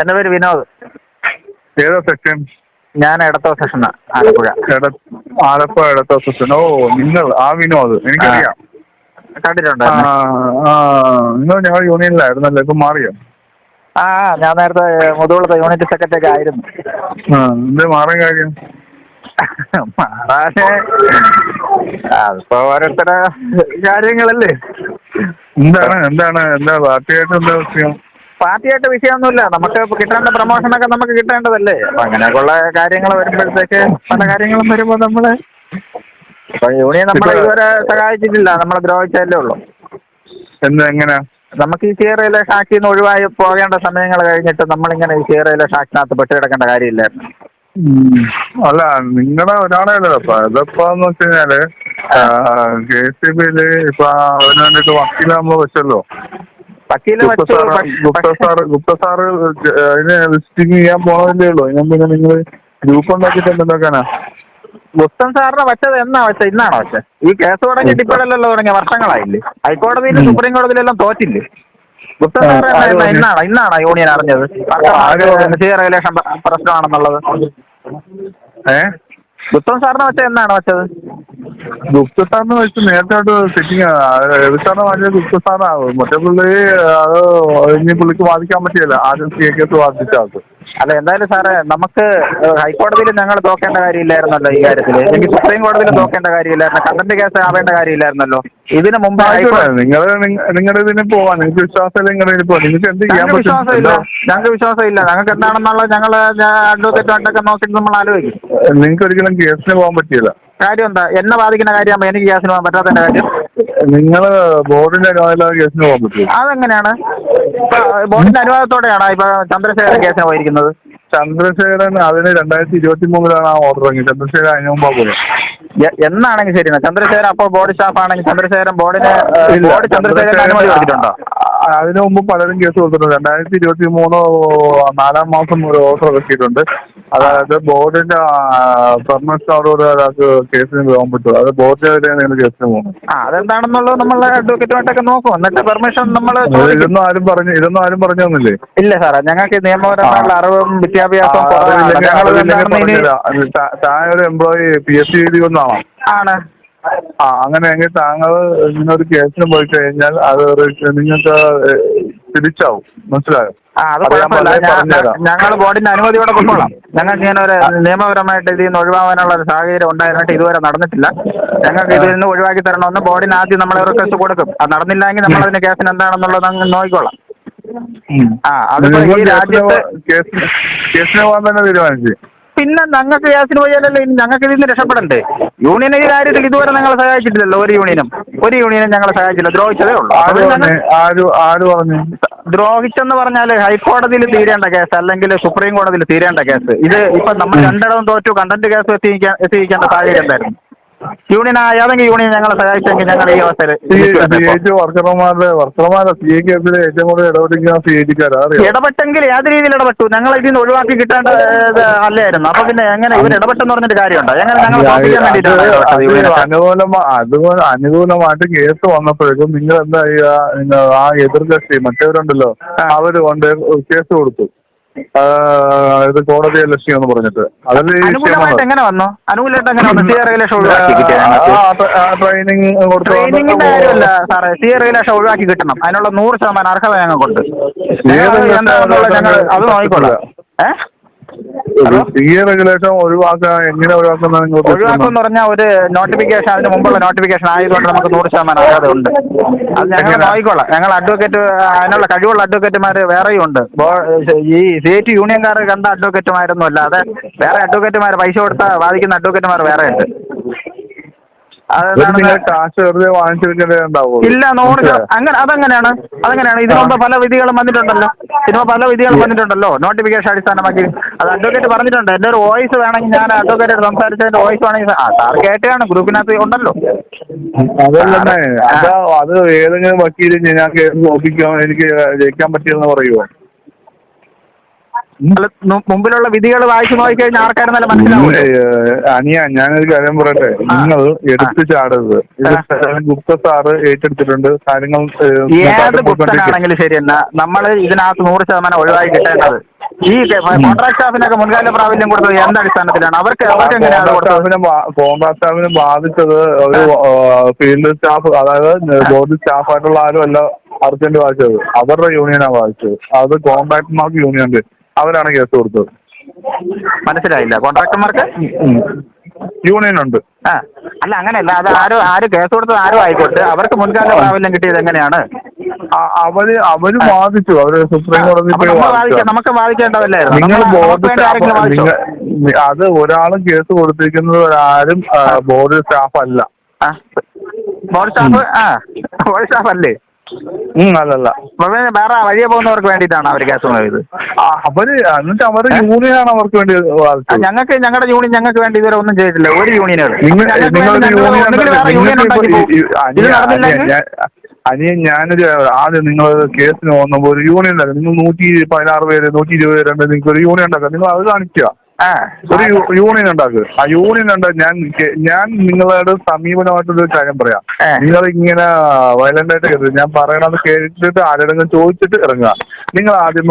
എന്റെ പേര് വിനോദ്. ഏതാ സെക്ഷൻ? ഞാൻ ഇടത്തോ സെക്ഷൻ ആലപ്പുഴ. ആലപ്പുഴ എടത്തോ സെക്ഷൻ. ഓ നിങ്ങൾ ആ വിനോദ് എനിക്കറിയാം. കണ്ടിട്ടുണ്ട് നിങ്ങൾ ഞങ്ങൾ യൂണിയനിലായിരുന്നല്ലോ ഇപ്പൊ മാറിയോ? ആ ഞാൻ നേരത്തെ മുതുകുളത്തെ യൂണിറ്റ് സെക്രട്ടറി ഒക്കെ ആയിരുന്നു. മാറും എന്ത് മാറിയ കാര്യം? മാറാന് അതിപ്പോ ഓരോരുത്തര കാര്യങ്ങളല്ലേ. എന്താണ് എന്താണ് എന്താ പാർട്ടിയായിട്ട് എന്താ വിഷയം? പാർട്ടിയായിട്ട് വിഷയമൊന്നുമില്ല. നമുക്ക് കിട്ടേണ്ട പ്രമോഷനൊക്കെ നമുക്ക് കിട്ടേണ്ടതല്ലേ? അപ്പൊ അങ്ങനെയൊക്കെയുള്ള കാര്യങ്ങൾ വരുമ്പോഴത്തേക്ക് പല കാര്യങ്ങളും വരുമ്പോ നമ്മൾ ഇപ്പൊ യൂണിയൻ നമ്മളെ ഇതുവരെ സഹായിച്ചിട്ടില്ല. നമ്മളെ ദ്രോഹിച്ചല്ലേ ഉള്ളൂ. എന്താ എങ്ങനെ? നമുക്ക് ഈ ചീറയിലെ ഷാക്കിൽ നിന്ന് ഒഴിവായി പോകേണ്ട സമയങ്ങൾ കഴിഞ്ഞിട്ട് നമ്മളിങ്ങനെ ഈ ചീറയിലെ ഷാക്കിനകത്ത് പെട്ട് കിടക്കേണ്ട കാര്യമില്ലായിരുന്നു. അല്ല നിങ്ങളുടെ ഒരാളല്ലോ അപ്പൊ ഇതിപ്പോന്ന് വെച്ച് കഴിഞ്ഞാൽ കെ സി ബിയിൽ ഇപ്പൊ അവന് വേണ്ടിട്ട് വക്കീലാകുമ്പോ വെച്ചല്ലോ. ഗുപ്ത സാറ് ഗുപ്ത സാറ് അതിന് വിസിറ്റിംഗ് ചെയ്യാൻ പോണതല്ലേ ഉള്ളൂ. അതിന് പിന്നെ നിങ്ങൾ ഗ്രൂപ്പ് ഉണ്ടാക്കിട്ട് എന്തുണ്ടാക്കാനാ? ഗുപ്തൻ സാറിനെ വച്ചത് എന്നാ വെച്ച ഇന്നാണോ വെച്ചത് ഈ കേസ് തുടങ്ങിയിട്ട് ഇപ്പോഴല്ലല്ലോ തുടങ്ങിയ വർഷങ്ങളായില്ലേ? ഹൈക്കോടതിയിലും സുപ്രീം കോടതിയിലെല്ലാം തോറ്റില്ലേ? ഗുപ്തൻ സാറ്? ഇന്നാണോ? ഇന്നാണോ യൂണിയൻ അറിഞ്ഞത്? റെഗുലേഷൻ പ്രശ്നമാണെന്നുള്ളത്. ഏഹ് ഗുപ്തൻ സാറിനെ വെച്ചത് എന്നാണ് വെച്ചത് ഗുപ്ത സാറിന് വെച്ച് നേരത്തെ സെറ്റിംഗ് രവി സാറിനെ വാങ്ങിയത് ഗുപ്ത മറ്റേ പുള്ളി അത് ഇനി പുള്ളിക്ക് വാദിക്കാൻ പറ്റിയല്ല ആദ്യം സി എ കേസ് വാദിച്ച ആൾക്ക് അല്ല എന്തായാലും സാറേ നമുക്ക് ഹൈക്കോടതിയിൽ ഞങ്ങൾ തോക്കേണ്ട കാര്യമില്ലായിരുന്നല്ലോ ഈ കാര്യത്തിൽ എനിക്ക് സുപ്രീം കോടതിയിൽ തോക്കേണ്ട കാര്യമില്ലായിരുന്നു. കണ്ടന്റ് കേസ് ആവേണ്ട കാര്യമില്ലായിരുന്നല്ലോ. ഇതിന് മുമ്പ് നിങ്ങൾ നിങ്ങളുടെ ഇതിന് പോവാ. നിങ്ങൾക്ക് വിശ്വാസമില്ല നിങ്ങളുടെ ഇതിന് പോവാ. നിങ്ങൾക്ക് എന്ത് ചെയ്യാൻ വിശ്വാസമില്ല? ഞങ്ങൾക്ക് വിശ്വാസമില്ല. ഞങ്ങൾക്ക് എന്താണെന്നുള്ളത് ഞങ്ങൾ അഡ്വക്കേറ്റായിട്ടൊക്കെ നോക്കിയിട്ട് നമ്മൾ ആലോചിക്കും. നിങ്ങൾക്ക് ഒരിക്കലും കേസിന് പോകാൻ പറ്റിയില്ല. കാര്യം എന്താ? എന്നെ ബാധിക്കുന്ന കാര്യമാകുമ്പോ എനിക്ക് ഗ്യാസിന് പോകാൻ പറ്റാത്തതിന്റെ കാര്യം. നിങ്ങൾ ബോർഡിന്റെ കേസിന് പോകാൻ പറ്റില്ല. അതെങ്ങനെയാണ്? ബോർഡിന്റെ അനുവാദത്തോടെയാണ് ഇപ്പൊ ചന്ദ്രശേഖരൻ കേസിന് പോയിരിക്കുന്നത്? ചന്ദ്രശേഖരൻ അതിന് രണ്ടായിരത്തി ഇരുപത്തി മൂന്നിലാണ് ആ ഓർഡർ ഇറങ്ങി ചന്ദ്രശേഖരൻ അതിന് മുമ്പാ പോലെ എന്നാണെങ്കിൽ ശരി ചന്ദ്രശേഖരൻ അപ്പോൾ ബോർഡ് സ്റ്റാഫ് ആണെങ്കിൽ ചന്ദ്രശേഖരൻ ബോർഡിന് ബോർഡ് ചന്ദ്രശേഖരൻ അനുമതി കൊടുത്തിട്ടുണ്ടോ? അതിനു മുമ്പ് പലരും കേസ് കൊടുത്തിട്ടുണ്ട്. രണ്ടായിരത്തി ഇരുപത്തി മൂന്ന് നാലാം മാസം ഒരു ഓർഡർ ഇറക്കിയിട്ടുണ്ട് അതായത് ബോർഡിന്റെ പെർമനന്റ് ഓർഡർ ഒരാൾക്ക് കേസിന് പോകാൻ പറ്റുള്ളൂ. അത് ബോർഡിനെതിരെ നിങ്ങൾ കേസിന് ആ അതെന്താണെന്നുള്ളത് നമ്മൾ അഡ്വക്കേറ്റുമായിട്ടൊക്കെ നോക്കും. എന്നിട്ട് പെർമിഷൻ നമ്മൾ ഇതൊന്നും ആരും പറഞ്ഞു ഇതൊന്നും ആരും പറഞ്ഞു തന്നില്ലേ ഇല്ല സാറേ ഞങ്ങൾക്ക് നിയമപരമായുള്ള അറിവും വിദ്യാഭ്യാസവും താൻ ഒരു എംപ്ലോയി പി എസ് സി എഴുതി ഒന്നാണോ ആണ്. ആ അങ്ങനെയെങ്കിൽ താങ്കൾ ഇങ്ങനെ ഒരു കേസിന് പോയി കഴിഞ്ഞാൽ അത് നിങ്ങൾക്ക് തിരിച്ചാവും. മനസ്സിലായോ. ഞങ്ങൾ ബോർഡിന്റെ അനുമതിയോടെ കൊണ്ടോളാം ഞങ്ങൾക്ക് ഇങ്ങനെ ഒരു നിയമപരമായിട്ട് ഇതിൽ നിന്ന് ഒഴിവാകാനുള്ള ഒരു സാഹചര്യം ഉണ്ടായിരുന്നിട്ട് ഇതുവരെ നടന്നിട്ടില്ല. ഞങ്ങൾക്ക് ഇതിൽ നിന്ന് ഒഴിവാക്കി തരണമെന്ന് ബോർഡിന് ആദ്യം നമ്മൾ റിക്വസ്റ്റ് കൊടുക്കും. അത് നടന്നില്ലെങ്കിൽ നമ്മൾ അതിന്റെ കേസിന് എന്താണെന്നുള്ളത് നോക്കിക്കോളാം. ആ അത് ഈ രാജ്യത്ത് കേസിന് പോകാൻ തന്നെ തീരുമാനിച്ചു. പിന്നെ ഞങ്ങൾക്ക് ഗ്യാസിന് പോയാലല്ലേ ഇനി ഞങ്ങൾക്ക് ഇതിൽ നിന്ന് രക്ഷപ്പെടണ്ടേ? യൂണിയൻ ഈ കാര്യത്തിൽ ഇതുവരെ ഞങ്ങളെ സഹായിച്ചിട്ടില്ലല്ലോ ഒരു യൂണിയനും. ഒരു യൂണിയനും ഞങ്ങളെ സഹായിച്ചില്ല ദ്രോഹിച്ചതേ ഉള്ളൂ. ഞങ്ങൾ ദ്രോഹിച്ചെന്ന് പറഞ്ഞാൽ ഹൈക്കോടതിയിൽ തീരേണ്ട കേസ് അല്ലെങ്കിൽ സുപ്രീം കോടതിയിൽ തീരേണ്ട കേസ്. ഇത് ഇപ്പൊ നമ്മൾ രണ്ടിടവും തോറ്റു കണ്ടന്റ് കേസ് എത്തിക്കാൻ എത്തിക്കേണ്ട സാഹചര്യം എന്തായിരുന്നു? യൂണിയൻ ഏതെങ്കിലും യൂണിയൻ ഞങ്ങളെ സഹായിച്ചെങ്കിൽ ഞങ്ങൾ ഈ അവസരം സി വർക്കർമാരുടെ വർക്കർമാരുടെ സി എ ഏറ്റവും കൂടുതൽ ഇടപെട്ടിരിക്കുന്ന സി അറിയാം ഇടപെട്ടെങ്കിൽ ഏത് രീതിയിൽ ഇടപെട്ടു? ഞങ്ങൾ ഇതിൽ നിന്ന് ഒഴിവാക്കി കിട്ടേണ്ട അല്ലായിരുന്നു. അപ്പൊ പിന്നെ എങ്ങനെ ഇവർ ഇടപെട്ടെന്ന് പറഞ്ഞിട്ട് കാര്യമുണ്ടോ? എങ്ങനെ ഞങ്ങൾ? അനുകൂലമാ അതുപോലെ അനുകൂലമായിട്ട് കേസ് വന്നപ്പോഴേക്കും നിങ്ങൾ എന്താ ചെയ്യുക ആ ആ എതിർകക്ഷി മറ്റവരുണ്ടല്ലോ അവർ കൊണ്ട് കേസ് കൊടുത്തു. ഇത് കോടതി ലക്ഷ്യം എന്ന് പറഞ്ഞിട്ട്. അതല്ലേ ഈ അനുകൂലമായിട്ട്? എങ്ങനെ വന്നു? അനുകൂലമായിട്ട് എങ്ങനെ വന്നു? സി റെഗുലേഷൻ ഒഴിവാക്കി ട്രെയിനിങ് കൊടുത്തു ട്രെയിനിങ്ങിന്റെ കാര്യമല്ല സാറേ. സി റെഗുലേഷൻ ഒഴിവാക്കി കിട്ടണം. അതിനുള്ള നൂറ് ശതമാനം അർഹത ഞങ്ങൾക്കുണ്ട്. ഞങ്ങൾ അത് നോക്കിക്കൊള്ളാം ഏഹ് റെഗുലേഷൻ ഒഴിവാക്കാൻ എങ്ങനെ ഒഴിവാക്കുന്ന പറഞ്ഞാൽ ഒരു നോട്ടിഫിക്കേഷൻ അതിന് മുമ്പുള്ള നോട്ടിഫിക്കേഷൻ ആയതുകൊണ്ട് നമുക്ക് നൂറ് ശതമാനം അറിയാതെ ഉണ്ട്. അത് ഞങ്ങൾ? നോക്കിക്കൊള്ളാം ഞങ്ങൾ അഡ്വക്കേറ്റ് അതിനുള്ള കഴിവുള്ള അഡ്വക്കേറ്റുമാർ വേറെയും ഉണ്ട് ഈ സ്റ്റേറ്റ് യൂണിയൻകാർ കണ്ട അഡ്വക്കേറ്റുമാരൊന്നും അല്ലാതെ വേറെ അഡ്വക്കേറ്റുമാർ പൈസ കൊടുത്ത വാദിക്കുന്ന അഡ്വക്കേറ്റുമാർ വേറെ ഉണ്ട് കാശ് വെറുതെ ഇല്ല നൂറ് അങ്ങനെ അതങ്ങനെയാണ് അതങ്ങനെയാണ്. ഇതിനു മുമ്പ് പല വിധികളും വന്നിട്ടുണ്ടല്ലോ. ഇതിനു പല വിധികളും വന്നിട്ടുണ്ടല്ലോ. നോട്ടിഫിക്കേഷൻ അടിസ്ഥാനമാക്കി അത് അഡ്വക്കേറ്റ് പറഞ്ഞിട്ടുണ്ട്. എന്റെ ഒരു വോയിസ് വേണമെങ്കിൽ ഞാൻ അഡ്വക്കേറ്റ് സംസാരിച്ചതിന്റെ വോയിസ് വേണമെങ്കിൽ ആ സാർ കേട്ടാണ് ഗ്രൂപ്പിനകത്ത് ഉണ്ടല്ലോ. അതല്ലേ അത് ഏതെങ്കിലും വക്കീലും ഞാൻ കേസ് എനിക്ക് ജയിക്കാൻ പറ്റിയെന്ന് പറയുമോ മുമ്പിലുള്ള വിധികൾ വായിച്ചു നോക്കിക്കഴിഞ്ഞാൽ ആർക്കായിരുന്നാലും മനസ്സിലാവും ഏഹ്, അനിയ ഞാനൊരു കാര്യം പറയട്ടെ? നിങ്ങൾ എടുത്തു ചാടരുത്. ഗുപ്ത സാറ് ഏറ്റെടുത്തിട്ടുണ്ട്. കാര്യങ്ങൾ ഏത്. പുസ്തകമാണെങ്കിലും ശരി എന്നാ നമ്മൾ ഇതിനകത്ത് നൂറ് ശതമാനം ഒഴിവായി കിട്ടേണ്ടത്. ഈ കോൺട്രാക്ട് സ്റ്റാഫിനൊക്കെ മുൻകാല പ്രാബല്യം കൊടുത്തത് എന്ത് അടിസ്ഥാനത്തിലാണ്? അവർക്ക് അവർക്ക് എങ്ങനെയാണ് കോൺട്രാക്ട് സ്റ്റാഫിനെ ബാധിച്ചത് ഒരു ഫീൽഡ് സ്റ്റാഫ് അതായത് ബോർഡ് സ്റ്റാഫ് ആയിട്ടുള്ള ആരും അല്ല അർജന്റ് ബാധിച്ചത് അവരുടെ യൂണിയനാണ് ബാധിച്ചത് അത് കോൺട്രാക്ടർമാർക്ക് യൂണിയൻ അവരാണ് കേസ് കൊടുത്തത് മനസ്സിലായില്ല. കോൺട്രാക്ടർമാർക്ക്? യൂണിയൻ ഉണ്ട് ആ. അല്ല അങ്ങനെയല്ല. അത് ആരോ ആര് കേസ് കൊടുത്തത് ആരും ആയിക്കോട്ടെ. അവർക്ക് മുൻകാല പ്രാബല്യം കിട്ടിയത് എങ്ങനെയാണ്? അവർ അവർ വാദിച്ചു. അവർ സുപ്രീം കോടതി നമുക്ക് വാദിക്കേണ്ടതല്ലായിരുന്നു. നിങ്ങൾ ബോർഡ്? അത് ഒരാളും കേസ് കൊടുത്തിരിക്കുന്നത് ആരും ബോർഡ് സ്റ്റാഫ് അല്ല ബോർഡ് സ്റ്റാഫ് ആ. ബോർഡ് സ്റ്റാഫ് അല്ലേ അല്ലല്ല. വേറെ വഴിയെ പോകുന്നവർക്ക് വേണ്ടിയിട്ടാണ് അവർ കേസ് പോയത് ആ, അവർ എന്നിട്ട് അവരുടെ യൂണിയനാണ് അവർക്ക് വേണ്ടി ഞങ്ങൾക്ക് ഞങ്ങളുടെ യൂണിയൻ ഞങ്ങൾക്ക് വേണ്ടി ഇതുവരെ ഒന്നും ചെയ്തിട്ടില്ല. ഒരു യൂണിയനുകൾ ഉണ്ടാക്കി. അനിയൻ ഞാനൊരു ആദ്യം നിങ്ങൾ കേസിന് വന്നപ്പോ ഒരു യൂണിയൻ ഉണ്ടാക്കുക നിങ്ങൾ നൂറ്റി പതിനാറ് പേര് നൂറ്റി ഇരുപത് പേരുണ്ട് നിങ്ങൾക്ക് ഒരു യൂണിയൻ ഉണ്ടാക്കുക നിങ്ങൾ അത് കാണിക്കുക. ആ ഒരു യൂണിയൻ ഉണ്ടാക്കുക ആ യൂണിയൻ ഉണ്ട്. ഞാൻ ഞാൻ നിങ്ങളോട് സമീപനമായിട്ടൊരു കാര്യം പറയാം. നിങ്ങൾ ഇങ്ങനെ വയലന്റ് ആയിട്ട് കരുത് ഞാൻ പറയണത് കേട്ടിട്ട് ആരോടെങ്കിലും ചോദിച്ചിട്ട് ഇറങ്ങുക. നിങ്ങൾ ആദ്യം